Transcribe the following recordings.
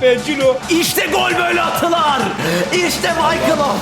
Mbappe, Cilo. İşte gol böyle atılar. İşte Michael.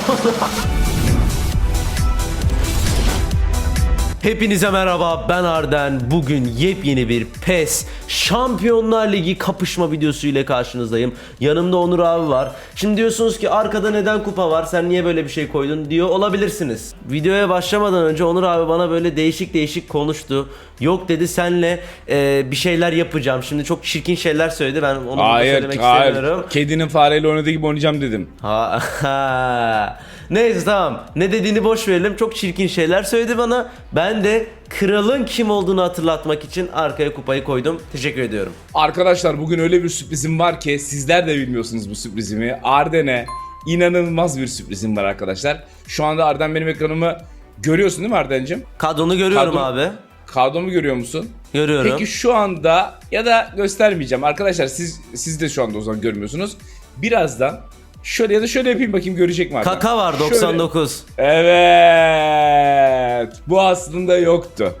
Hepinize merhaba ben Arden. Bugün yepyeni bir PES Şampiyonlar Ligi kapışma videosu ile karşınızdayım. Yanımda Onur abi var. Şimdi diyorsunuz ki arkada neden kupa var sen niye böyle bir şey koydun diyor olabilirsiniz. Videoya başlamadan önce Onur abi bana böyle değişik değişik konuştu. Yok dedi senle e, bir şeyler yapacağım. Şimdi çok çirkin şeyler söyledi ben onu Hayır, söylemek hayır. istemiyorum. Kedinin fareyle oynadığı gibi oynayacağım dedim. Ha, ha. Neyse tamam. Ne dediğini boş verelim. Çok çirkin şeyler söyledi bana. Ben de kralın kim olduğunu hatırlatmak için arkaya kupayı koydum. Teşekkür ediyorum. Arkadaşlar bugün öyle bir sürprizim var ki sizler de bilmiyorsunuz bu sürprizimi. Arden'e inanılmaz bir sürprizim var arkadaşlar. Şu anda Arden benim ekranımı görüyorsun değil mi Arden'cim? Kadronu görüyorum Kadro- abi. Kadromu görüyor musun? Görüyorum. Peki şu anda ya da göstermeyeceğim. Arkadaşlar siz siz de şu anda o zaman görmüyorsunuz. Birazdan şöyle ya da şöyle yapayım bakayım görecek mi Arden? Kaka var Şöyle- 99. Evet. Bu aslında yoktu.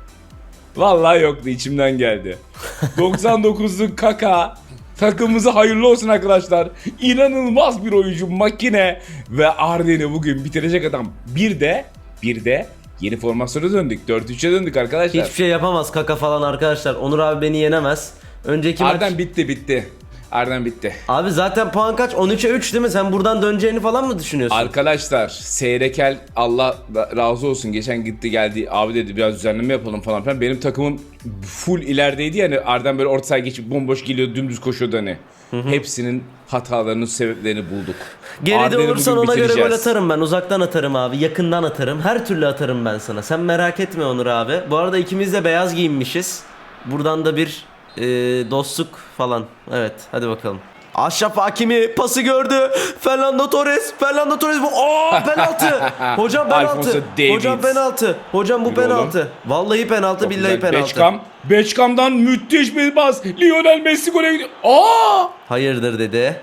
Vallahi yoktu içimden geldi. 99'luk kaka takımımıza hayırlı olsun arkadaşlar. İnanılmaz bir oyuncu makine ve Arden'i bugün bitirecek adam. Bir de bir de yeni formasyona döndük. 4-3'e döndük arkadaşlar. Hiçbir şey yapamaz kaka falan arkadaşlar. Onur abi beni yenemez. Önceki Arden maç... bitti bitti. Arden bitti. Abi zaten puan kaç? 13'e 3 değil mi? Sen buradan döneceğini falan mı düşünüyorsun? Arkadaşlar Seyrekel Allah razı olsun geçen gitti geldi abi dedi biraz düzenleme yapalım falan filan. Benim takımım full ilerideydi yani Arden böyle orta sahaya geçip bomboş geliyor dümdüz koşuyordu hani. Hepsinin hatalarının sebeplerini bulduk. Geride Arden'i olursan bugün ona göre gol atarım ben. Uzaktan atarım abi. Yakından atarım. Her türlü atarım ben sana. Sen merak etme Onur abi. Bu arada ikimiz de beyaz giyinmişiz. Buradan da bir e, dostluk falan. Evet hadi bakalım. Aşraf Hakimi pası gördü. Fernando Torres. Fernando Torres bu. Oo penaltı. Hocam penaltı. Hocam penaltı. Hocam bu Yürü oğlum. penaltı. Vallahi penaltı Çok billahi güzel. penaltı. Beckham. Beckham'dan müthiş bir pas. Lionel Messi gole gidiyor. Aa! Hayırdır dedi.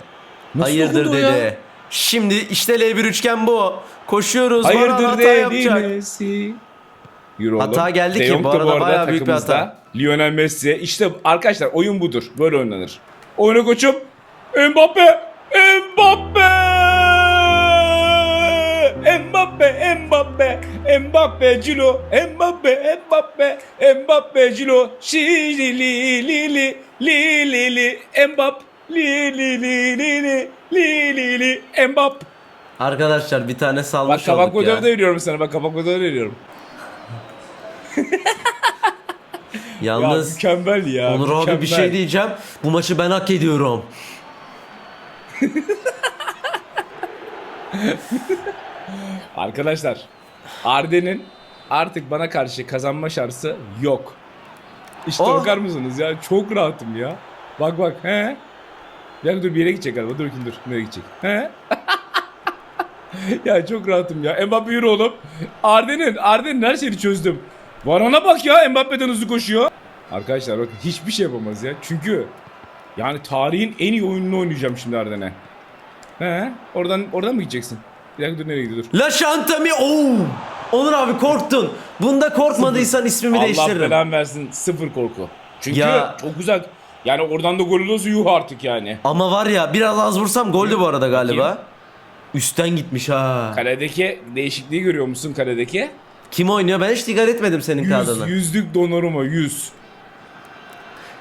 Nasıl Hayırdır o ya? dedi. Şimdi işte L1 üçgen bu. Koşuyoruz. Hayırdır dedi. Messi. Yürü Hata geldi De ki, Jong bu da arada bayağı büyük bir takımımızda. hata. Lionel Messi. İşte arkadaşlar oyun budur. Böyle oynanır. Oyna koçum. Mbappe. Mbappe. Mbappe. Mbappe. Mbappe. Cilo. Mbappe. Mbappe. Mbappe. Cilo. Şi li li li li li li. Mbappe. Li li li li li li li li. Mbappe. Arkadaşlar bir tane Bak salmış kapak olduk ya. da veriyorum sana. Bak kapak fotoğrafı veriyorum. Ya Yalnız mükemmel ya. Onur abi bir mükemmel. şey diyeceğim. Bu maçı ben hak ediyorum. Arkadaşlar Arden'in artık bana karşı kazanma şansı yok. İşte Oh. bakar mısınız ya? Çok rahatım ya. Bak bak he. Dakika dur bir yere gidecek galiba. Dur bakayım dur. Nereye gidecek? He? ya çok rahatım ya. Mbappe yürü oğlum. Arden'in Arden'in her şeyini çözdüm. Varana bak ya Mbappe'den hızlı koşuyor. Arkadaşlar bakın hiçbir şey yapamaz ya. Çünkü yani tarihin en iyi oyununu oynayacağım şimdi Arden'e. He? Oradan oradan mı gideceksin? Bir dakika dur nereye gidiyor dur. La Şantami. Oo! Onur abi korktun. Bunda korkmadıysan ismimi Allah değiştiririm. belanı versin sıfır korku. Çünkü Ya- çok güzel. Yani oradan da gol olursa yuh artık yani. Ama var ya biraz az vursam goldü bu arada galiba. Bakayım. Üstten gitmiş ha. Kaledeki değişikliği görüyor musun kaledeki? Kim oynuyor? Ben hiç dikkat etmedim senin Yüz, kadrona. yüzlük Donnarumma 100.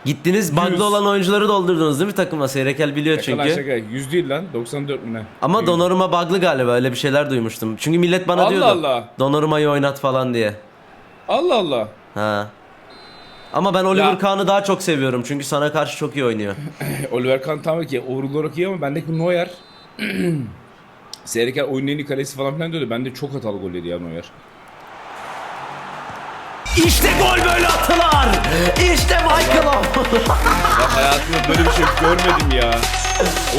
Gittiniz bug'lı olan oyuncuları doldurdunuz değil mi takıma? Seyrekel biliyor Şaka lan çünkü. şaka. 100 değil lan 94 mü ne? Ama. Donnarumma bug'lı galiba öyle bir şeyler duymuştum. Çünkü millet bana Allah diyordu. Allah. Donnarumma'yı oynat falan diye. Allah Allah. Ha. Ama ben Oliver Ya- Kahn'ı daha çok seviyorum çünkü sana karşı çok iyi oynuyor. Oliver Kahn tamam ki overall olarak iyi ama bendeki Neuer. Seyreken oyunun en iyi kalesi falan filan diyordu. Bende çok hatalı gol yedi ya Neuer. İşte gol böyle atılar. İşte Michael Owen. Ya hayatımda böyle bir şey görmedim ya.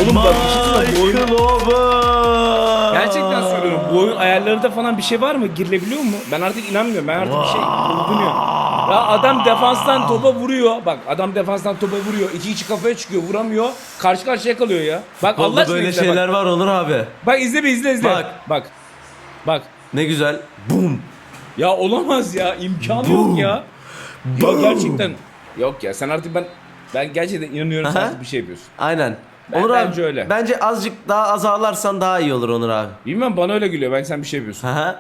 Oğlum bak bir şey söyleyeyim, bu oyun- Michael Owen. Gerçekten söylüyorum. Bu oyun ayarlarında falan bir şey var mı? Girilebiliyor mu? Ben artık inanmıyorum. Ben artık bir şey buldum ya. Adam defanstan topa vuruyor. Bak adam defanstan topa vuruyor. İki içi kafaya çıkıyor. Vuramıyor. Karşı karşıya kalıyor ya. Bak Allah aşkına böyle izle şeyler bak. var Onur abi. Bak izle bir izle izle. Bak. Bak. Bak. Ne güzel. Boom. Ya olamaz ya. imkanı yok ya. Ya Boom. gerçekten. Yok ya sen artık ben ben gerçekten inanıyorum sen Aha. artık bir şey yapıyorsun. Aynen. Ben- Onur bence abi, öyle. Bence azıcık daha az ağlarsan daha iyi olur Onur abi. Bilmem bana öyle geliyor. Ben sen bir şey yapıyorsun. Hı.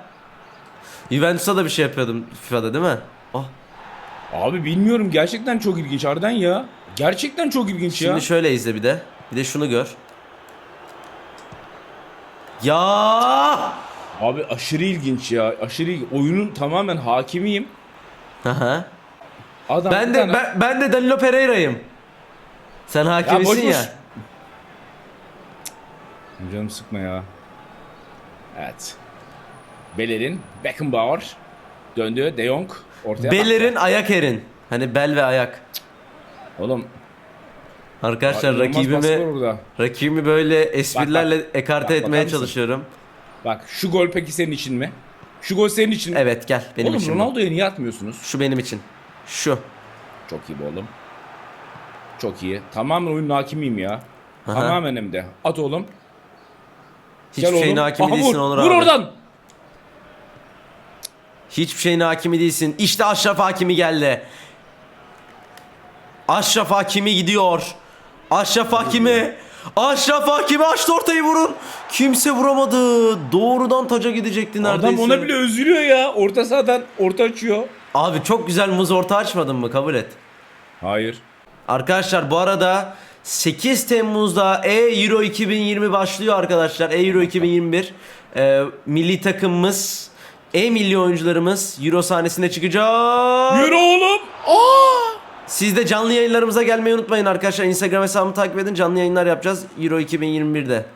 Juventus'a da bir şey yapıyordum FIFA'da değil mi? Oh. Abi bilmiyorum. Gerçekten çok ilginç Arden ya. Gerçekten çok ilginç Şimdi ya. şöyle izle bir de. Bir de şunu gör. Ya! Abi aşırı ilginç ya. Aşırı ilginç. Oyunun tamamen hakimiyim. Hı. Adam Ben de tane- ben, ben de Danilo Pereira'yım. Sen hakimisin boş ya. boş. Canım sıkma ya. Evet. Bellerin Beckenbauer döndü. De Jong ortaya Bellerin ayak erin. Hani bel ve ayak. Oğlum Arkadaşlar rakibimi rakibimi böyle esprilerle Bak, bak. ekarte Bak, etmeye bakar mısın? Bak şu gol peki senin için mi? Şu gol senin için mi? Evet gel benim oğlum için. bu. Ronaldo'ya niye atmıyorsunuz? Şu benim için. Şu. Çok iyi bu oğlum. Çok iyi. Tamamen oyunun hakimiyim ya. Aha. Tamamen hem de. At oğlum. Hiçbir Gel şeyin oğlum. hakimi Aha, değilsin vur. Onur Vur abi. oradan. Hiçbir şeyin hakimi değilsin. İşte Aşraf Hakimi geldi. Aşraf Hakimi gidiyor. Aşraf Hakimi. Aşraf Hakimi açtı ortayı vurun. Kimse vuramadı. Doğrudan taca gidecekti neredeyse. Adam ona bile üzülüyor ya. Orta sahadan orta açıyor. Abi çok güzel muz orta açmadın mı? Kabul et. Hayır. Arkadaşlar bu arada 8 Temmuz'da E-Euro 2020 başlıyor arkadaşlar. E-Euro 2021. Ee, milli takımımız, E-milli oyuncularımız Euro sahnesine çıkacak. Yürü oğlum. Aa! Siz de canlı yayınlarımıza gelmeyi unutmayın arkadaşlar. Instagram hesabımı takip edin. Canlı yayınlar yapacağız Euro 2021'de.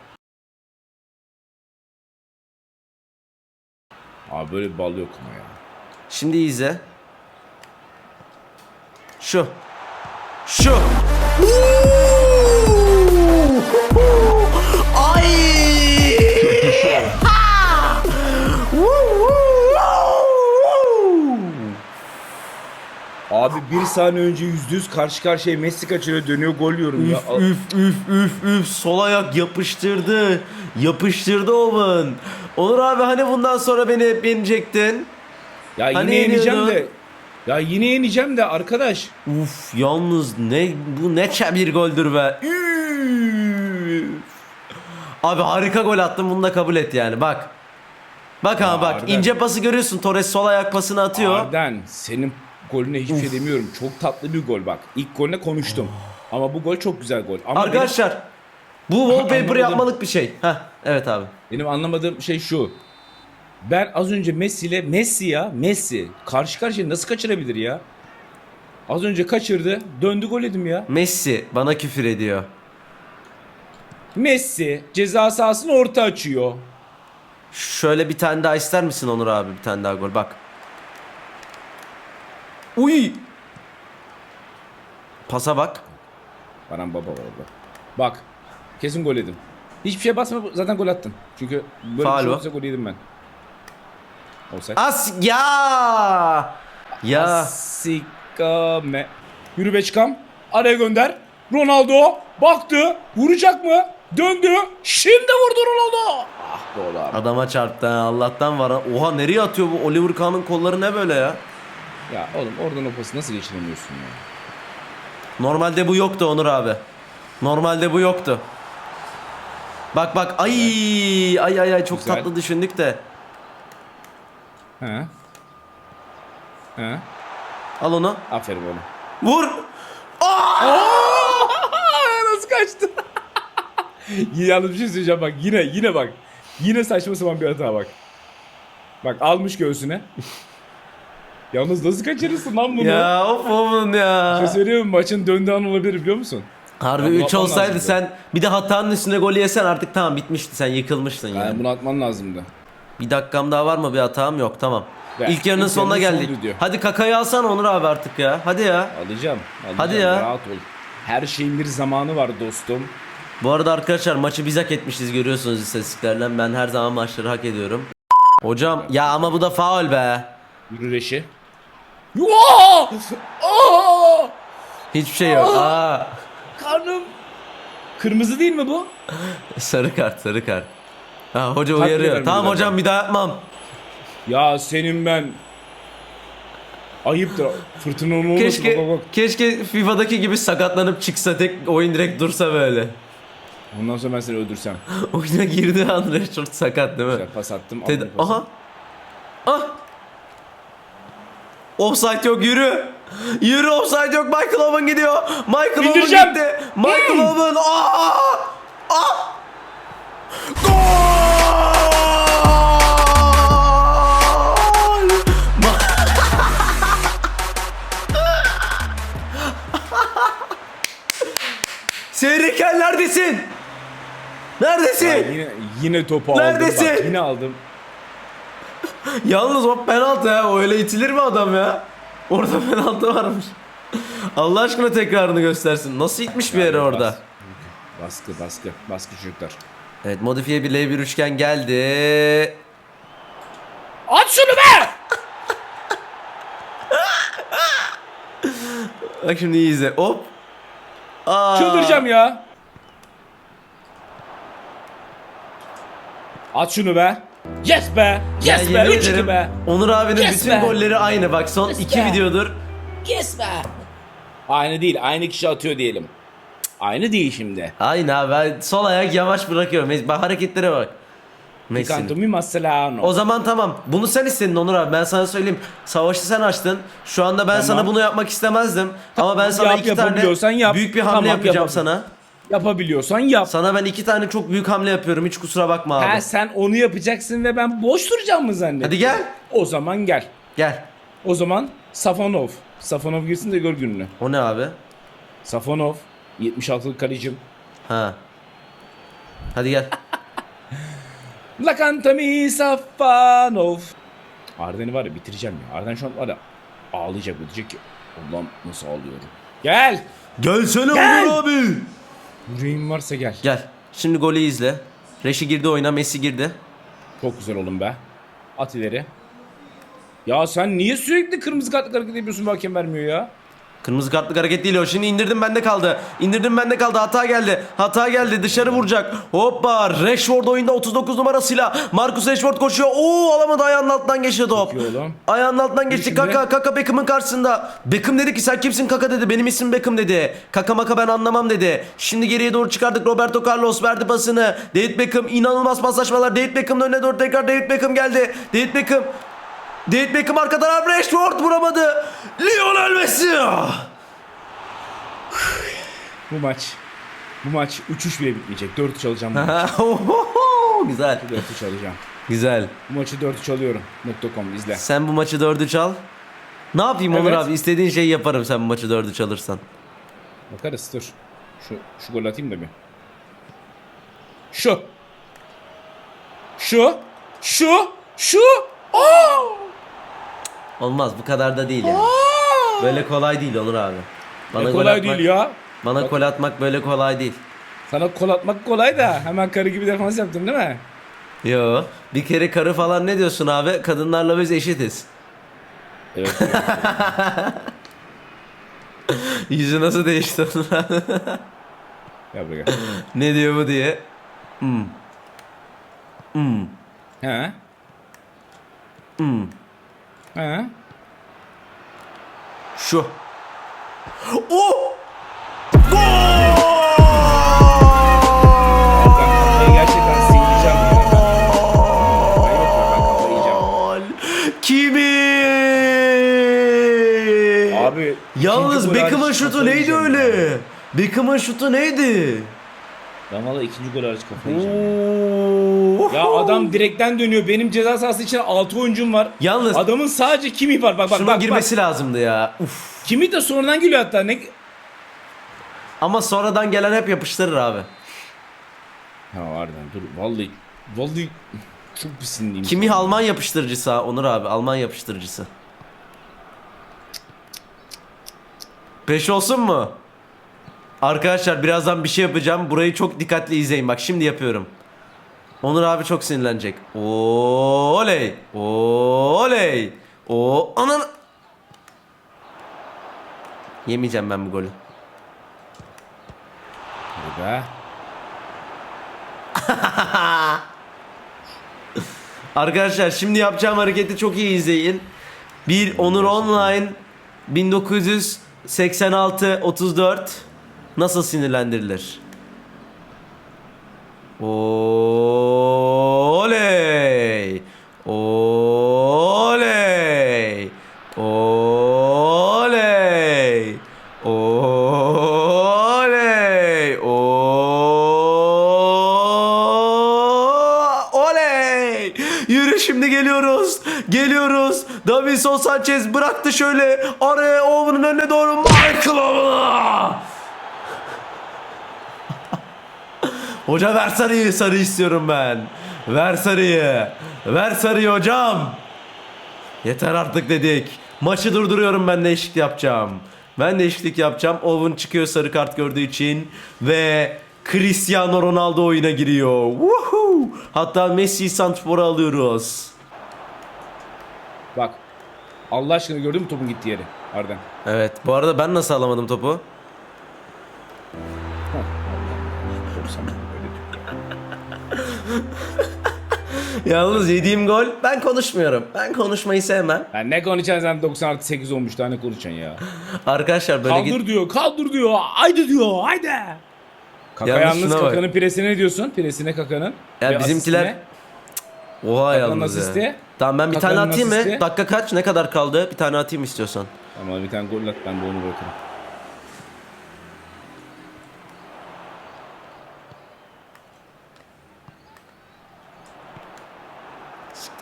Abi böyle bir bal yok ama ya. Şimdi izle. Şu. Şu. Ay! Bir saniye önce yüzde yüz karşı karşıya Messi kaçırıyor dönüyor gol yiyorum ya. Üf üf üf üf üf sol ayak yapıştırdı. Yapıştırdı Owen. Onur abi hani bundan sonra beni hep yenecektin? Ya yine Hani yeneceğim yeniyordun? de. Ya yine yeneceğim de arkadaş. Uf yalnız ne bu ne bir goldür be. Üf. Abi harika gol attın bunu da kabul et yani bak. Bak ha bak Arden. ince pası görüyorsun Torres sol ayak pasını atıyor. Arden senin golüne hiçbir şey demiyorum. Çok tatlı bir gol bak. İlk golüne konuştum. Ama bu gol çok güzel gol. Ama Arkadaşlar bu wallpaper Anlamadım. yapmalık bir şey. Heh evet abi. benim, benim anlamadığım şey şu. Ben az önce Messi ile Messi ya Messi karşı karşıya nasıl kaçırabilir ya? Az önce kaçırdı. Döndü gol yedim ya. Messi bana küfür ediyor. Messi ceza sahasını orta açıyor. Şöyle bir tane daha ister misin Onur abi bir tane daha gol bak. Uy. Pasa bak. Baran baba orada. Bak. Kesin gol yedim. Hiçbir şey basma zaten gol attın. Çünkü böyle Faul bir şey o. olsa gol yedim ben. Olsak. As ya. Ya. Sikame. Yürü be çıkam. Araya gönder. Ronaldo baktı. Vuracak mı? Döndü. Şimdi vurdu Ronaldo. Ah be oğlum. Adama çarptı ha, Allah'tan var. ha. Oha nereye atıyor bu Oliver Kahn'ın kolları ne böyle ya? Ya oğlum oradan o pası nasıl geçiremiyorsun ya? Normalde bu yoktu Onur abi. Normalde bu yoktu. Bak bak ay ay ay ay çok Güzel. tatlı düşündük de. He. He. Al onu. Aferin oğlum. Vur. Nasıl kaçtı? Yalnız bir şey söyleyeceğim bak yine yine bak. Yine saçma sapan bir hata bak. Bak almış göğsüne. Yalnız nasıl kaçırırsın lan bunu? Ya of oğlum Bir şey ya. söyleyeyim mi? Maçın döndüğü an olabilir biliyor musun? Harbi Ya bunu 3 atman olsaydı lazımdı. sen bir de hatanın üstüne golü yesen artık tamam bitmişti sen yıkılmıştın yani. Yani bunu atman lazımdı. Bir dakikam daha var mı bir hatam yok tamam. Ya, İlk yarının ilk sonuna yarının geldik. sonuydu diyor. Hadi kakayı alsana Onur abi artık ya. Hadi ya. Alacağım. alacağım. Hadi ya. Rahat ol. Her şeyin bir zamanı var dostum. Bu arada arkadaşlar maçı biz hak etmişiz görüyorsunuz istatistiklerden. Ben her zaman maçları hak ediyorum. Hocam ya ama bu da faul be. Yürü Yuaa! Aa! Hiçbir şey yok. Aa. Karnım. Kırmızı değil mi bu? Sarı kart sarı kart. Ha hoca Kart uyarıyor. vermedi Tamam zaten. hocam bir daha yapmam. Ya senin ben. Ayıptır. Fırtına olmasın. Keşke Bak, bak, bak. keşke FIFA'daki gibi sakatlanıp çıksa tek oyun direkt dursa böyle. Ondan sonra ben seni öldürsem. Oyuna girdiği an Rashford sakat değil mi? Güzel pas attım. Ted aldım pası. Aha. Ah. Offside yok yürü. Yürü offside yok. Michael Owen gidiyor. Michael Owen gitti. Michael Hmm. Owen. Aa! Aa! Gol! Seyreken neredesin? Neredesin? Ya yine, yine topu aldım Neredesin? bak. Yine aldım. Yalnız o penaltı ya. Öyle itilir mi adam ya? Orada penaltı varmış. Allah aşkına tekrarını göstersin. Nasıl itmiş bir yere orada? Baskı baskı. Baskı çocuklar. Evet modifiye bir L1 üçgen geldi. At şunu be! Bak şimdi iyi izle. Hop. Aa. Çıldıracağım ya. At şunu be. Yes be. Ya Yes be. yemin 3-2 ederim, be. Onur abinin Yes bütün be. golleri aynı. Bak son Yes iki be. videodur. Yes be. Aynı değil. Aynı kişi atıyor diyelim. Cık, Aynı değil şimdi. Aynı abi. Ben sol ayak yavaş bırakıyorum. Bak hareketlere bak. Messi'nin. Canto mi Marcelano. O zaman tamam. Bunu sen istedin Onur abi. Ben sana söyleyeyim. Savaşı sen açtın. Şu anda ben sana bunu yapmak istemezdim. Ama ben sana Yap, iki tane yapabiliyorsan yap. büyük bir hamle Tamam, yapacağım yapabilir. sana. Yapabiliyorsan yap. Sana ben iki tane çok büyük hamle yapıyorum. Hiç kusura bakma abi. Ha sen onu yapacaksın ve ben boş duracağım mı zannediyorsun? Hadi gel. O zaman gel. Gel. O zaman Safonov. Safonov girsin de gör gününü. O ne abi? Safonov. 76'lık kalecim. Ha. Hadi gel. Lakantami Safonov. Arden'i var ya bitireceğim ya. Arden şu an var ya ağlayacak diyecek ki Allah'ım nasıl ağlıyorum. Gel. Gelsene Gel. Onur abi. Yüreğin varsa gel. Gel. Şimdi golü izle. Reşi girdi oyuna. Messi girdi. Çok güzel oğlum be. At ileri. Ya sen niye sürekli kırmızı kartlık hareket yapıyorsun bu hakem vermiyor ya? Kırmızı kartlık hareket değil o. Şimdi indirdim bende kaldı. İndirdim bende kaldı. Hata geldi. Hata geldi. Dışarı vuracak. Hoppa. Rashford oyunda 39 numarasıyla. Marcus Rashford koşuyor. Oo alamadı ayağının altından geçti top. Ayağının altından geçti. Kaka Kaka Beckham'ın karşısında. Beckham dedi ki sen kimsin Kaka dedi. Benim ismim Beckham dedi. Kaka maka ben anlamam dedi. Şimdi geriye doğru çıkardık. Roberto Carlos verdi pasını. David Beckham inanılmaz paslaşmalar. David Beckham'ın önüne doğru tekrar David Beckham geldi. David Beckham David Beckham arka taraf Rashford vuramadı. Lionel Messi. Bu maç. Bu maç 3-3 bile bitmeyecek. 4-3 alacağım. bu maçı. Güzel. 4-3 alacağım. Güzel. Bu maçı 4-3 alıyorum. .com izle. Sen bu maçı 4'ü çal. Ne yapayım Onur Evet. abi? İstediğin şeyi yaparım sen bu maçı 4'ü çalırsan. Bakarız dur. Şu, şu gol atayım da bir. Şu. Şu. Şu. Şu. Aa! Olmaz bu kadar da değil yani. Böyle kolay değil Onur abi. Bana Ne gol kolay atmak, değil ya. Bana gol atmak böyle kolay değil. Sana kol atmak kolay da hemen karı gibi defans yaptın değil mi? Yo. Bir kere karı falan ne diyorsun abi? Kadınlarla biz eşitiz. Evet. Yüzü nasıl değişti Onur abi? Gel buraya. ne diyor bu diye. Hmm. Hmm. He? Hmm. He? Şu. Oh! Gol. Kimi? Abi. Yalnız Beckham'ın şutu neydi öyle? Beckham'ın şutu neydi? Ben valla ikinci gol hariç kafayı yiyeceğim. Ya adam direkten dönüyor. Benim ceza sahası için 6 oyuncum var. Yalnız- adamın sadece kimi var. Bak bak Şunun bak. girmesi bak. lazımdı ya. Uf. Kimi de sonradan geliyor hatta. Ne Ama sonradan gelen hep yapıştırır abi. Ya Arden dur vallahi vallahi çok bir sinirliyim. Kimi Alman yapıştırıcısı ha Onur abi. Alman yapıştırıcısı. 5 olsun mu? Arkadaşlar birazdan bir şey yapacağım. Burayı çok dikkatli izleyin. Bak şimdi yapıyorum. Onur abi çok sinirlenecek. Oley. Oley. O anan. Yemeyeceğim ben bu golü. Be. Arkadaşlar şimdi yapacağım hareketi çok iyi izleyin. Bir Onur Online 1986 34 nasıl sinirlendirilir? Oley! Oley! Oley! Oley! O- Oley! Yürü şimdi geliyoruz. Geliyoruz. Davinson Sanchez bıraktı şöyle. Araya Owen'ın önüne doğru Michael Owen! Hoca ver sarıyı. Sarı istiyorum ben. Ver sarıyı. Ver sarıyı hocam. Yeter artık dedik. Maçı durduruyorum ben değişiklik yapacağım. Ben değişiklik yapacağım. Owen çıkıyor sarı kart gördüğü için. Ve Cristiano Ronaldo oyuna giriyor. Woohoo! Hatta Messi Santrfor'u alıyoruz. Bak. Allah aşkına gördün mü topun gittiği yeri Arden? Evet. Bu arada ben nasıl alamadım topu? Yalnız yediğim gol ben konuşmuyorum. Ben konuşmayı sevmem. Ben ne konuşacaksın sen 90 artı 8 olmuş daha ne konuşacaksın ya. Arkadaşlar böyle Kaldır git. diyor, kaldır diyor, haydi diyor, haydi. Kaka Yalnız yalnız şuna bak. Kakanın piresine ne diyorsun? Piresine Kaka'nın. Ya Ve bizimkiler- asistine. Oha Kakanın yalnız ya. asisti. Tamam ben bir tane Kakanın atayım mı? asisti. Dakika kaç? Ne kadar kaldı? Bir tane atayım istiyorsan. Ama bir tane gol at ben de onu bırakırım.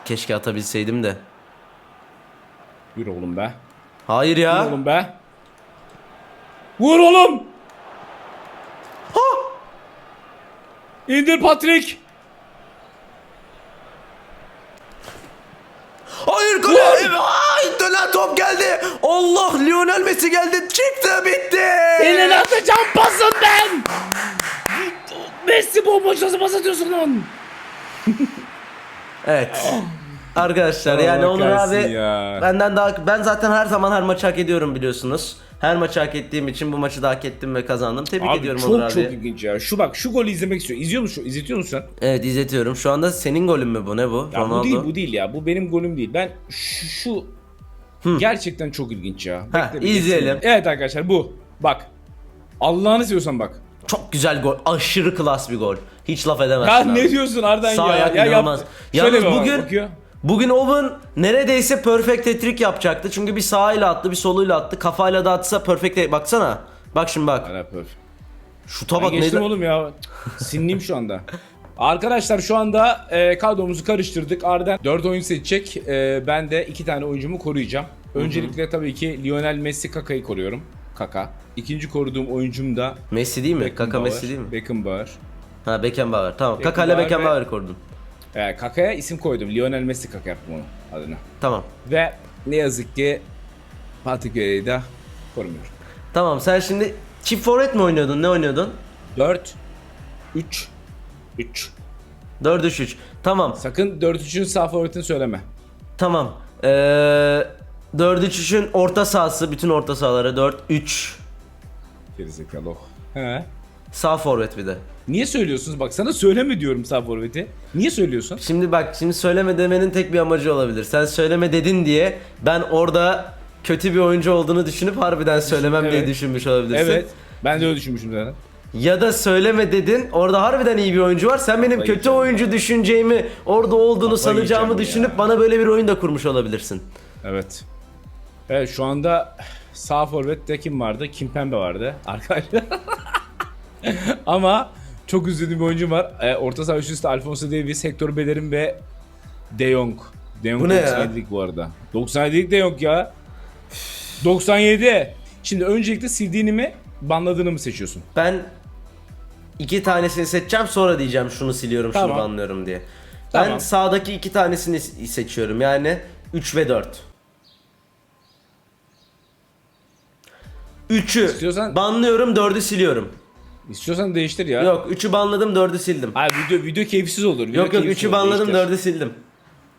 Keşke atabilseydim de. Yürü oğlum be. Hayır Vur ya. oğlum be. Vur oğlum. İndir Patrick. Hayır gol. Ay dönen top geldi. Allah Lionel Messi geldi. Çıktı bitti. Eline atacağım pasın ben. Messi bomboş nasıl pas atıyorsun lan? Evet. Arkadaşlar Allah yani Onur kahretsin abi ya. benden daha ben zaten her zaman her maçı hak ediyorum biliyorsunuz. Her maçı hak ettiğim için bu maçı da hak ettim ve kazandım. Tebrik Abi ediyorum çok Onur abi. çok ilginç ya. Şu bak şu golü izlemek istiyor. İzliyor musun? İzletiyor musun sen? Evet izletiyorum. Şu anda senin golün mü bu? Ne bu? Ya Ronaldo. bu değil bu değil ya. Bu benim golüm değil. Ben şu, şu gerçekten çok ilginç ya. Ha, izleyelim. Evet arkadaşlar bu. Bak. Allah'ını seviyorsan bak. Çok güzel gol. Aşırı klas bir gol. Hiç laf edemezsin. Ya abi. ne diyorsun Arden Sağ ya? ya inanılmaz. Yalnız bugün bakıyor. Bugün Owen neredeyse perfect hat-trick yapacaktı. Çünkü bir sağıyla attı, bir soluyla attı. Kafayla da atsa perfect baksana. Bak şimdi bak. Hala pöf. Şuta Ben bak ne geçtim oğlum ya. Sinliyim şu anda. Arkadaşlar şu anda e, kadromuzu karıştırdık. Arden 4 oyun seçecek. E, ben de 2 tane oyuncumu koruyacağım. Öncelikle tabii ki Lionel Messi Kaka'yı koruyorum. Kaka. İkinci koruduğum oyuncum da Messi değil mi? Kaka Beckenbauer. Messi değil mi? Beckenbauer. Ha Beckenbauer. Tamam. Kaka ile Beckenbauer ve- Beckenbauer korudun. E, Kaka'ya isim koydum. Lionel Messi Kaka yaptım onun adına. Tamam. Ve ne yazık ki Patrick Vieira'yı da korumuyorum. Tamam sen şimdi çift forvet mi oynuyordun? Ne oynuyordun? 4 3 3 4-3-3. Tamam. Sakın 4-3'ün sağ forvetini söyleme. Tamam. Ee, 4-3-3'ün orta sahası. Bütün orta sahaları 4-3. Gerizekalı oh. He. Sağ forvet bir de. Niye söylüyorsunuz? Bak sana söyleme diyorum sağ forveti. Niye söylüyorsun? Şimdi bak şimdi söyleme demenin tek bir amacı olabilir. Sen söyleme dedin diye ben orada kötü bir oyuncu olduğunu düşünüp harbiden söylemem diye Evet. düşünmüş olabilirsin. Evet. Ben de öyle düşünmüşüm zaten. Ya da söyleme dedin. Orada harbiden iyi bir oyuncu var. Sen benim Kafayı kötü yiyeceğim oyuncu düşüneceğimi, orada olduğunu Kafayı sanacağımı yiyeceğim düşünüp ya. bana böyle bir oyun da kurmuş olabilirsin. Evet. Evet şu anda sağ forvette kim vardı? Kimpembe vardı arkadaşlar. Ama çok üzüldüğüm bir oyuncum var. Ee, orta saha üçlüsü Alfonso Davies, Hector Bellerin ve De Jong. De Jong Bu ne ya? 97'lik bu arada. 97'lik De Jong ya. 97. Şimdi öncelikle sildiğini mi, banladığını mı seçiyorsun? Ben iki tanesini seçeceğim sonra diyeceğim şunu siliyorum şunu Tamam. banlıyorum diye. Ben Tamam. sağdaki iki tanesini se- seçiyorum yani 3 ve 4. 3'ü İstiyorsan- banlıyorum 4'ü siliyorum. İstiyorsan değiştir ya. Yok 3'ü banladım 4'ü sildim. Hayır video, video keyifsiz olur. Video Yok yok keyifsiz 3'ü olur, banladım değiştir. 4'ü sildim.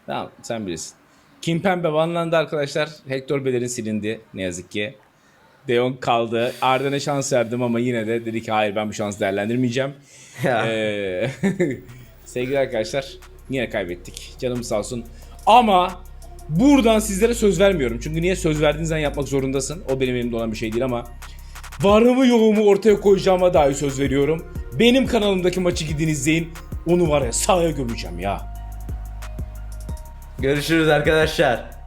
Tamam sen bilirsin. Kimpembe banlandı arkadaşlar. Hector Bellerin silindi ne yazık ki. De Jong kaldı. Arden'e şans verdim ama yine de dedi ki hayır ben bu şansı değerlendirmeyeceğim. Ee, sevgili arkadaşlar yine kaybettik. Canım sağ olsun. Ama buradan sizlere söz vermiyorum. Çünkü niye söz verdiğin zaman yapmak zorundasın. O benim elimde olan bir şey değil ama varımı yoğumu ortaya koyacağıma dair söz veriyorum. Benim kanalımdaki maçı gidin izleyin. Onu var ya sahaya gömeceğim ya. Görüşürüz arkadaşlar.